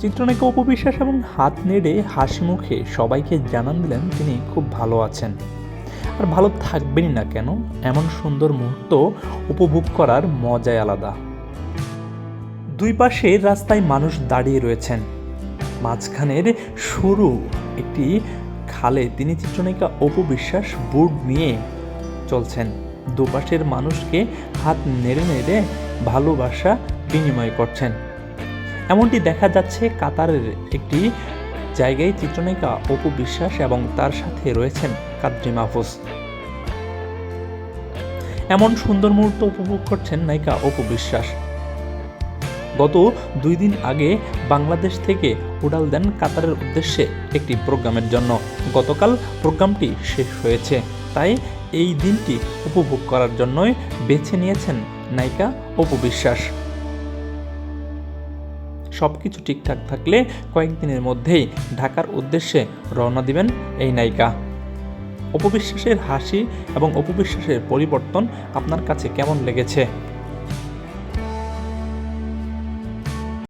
চিত্রনায়িকা উপবিশ্বাস এবং হাত নেড়ে হাসি মুখে সবাইকে জানান দিলেন তিনি খুব ভালো আছেন। আর ভালো থাকবেনই না কেন, এমন সুন্দর মুহূর্ত উপভোগ করার মজাই আলাদা। দুই পাশে রাস্তায় মানুষ দাঁড়িয়ে রয়েছেন। মাঝখানের সরু একটি খালে তিনি চিত্রনায়িকা অপু বিশ্বাস বোর্ড নিয়ে চলছেন। দুপাশের মানুষকে হাত নেড়ে নেড়ে ভালোবাসা বিনিময় করছেন। এমনটি দেখা যাচ্ছে কাতারের একটি জায়গায় চিত্রনায়িকা অপু বিশ্বাস এবং তার সাথে রয়েছেন কাদ্রি মাহফুজ। এমন সুন্দর মুহূর্ত উপভোগ করছেন নায়িকা অপু বিশ্বাস। গত দুই দিন আগে বাংলাদেশ থেকে উড়াল দেন কাতারের উদ্দেশ্যে একটি প্রোগ্রামের জন্য। গতকাল প্রোগ্রামটি শেষ হয়েছে, তাই এই দিনটি উপভোগ করার জন্যই বেছে নিয়েছেন নায়িকা অপু বিশ্বাস। সব কিছু ঠিকঠাক থাকলে কয়েকদিনের মধ্যেই ঢাকার উদ্দেশ্যে রওনা দিবেন এই নায়িকা। অপবিশ্বাসের হাসি এবং অপবিশ্বাসের পরিবর্তন আপনার কাছে কেমন লেগেছে?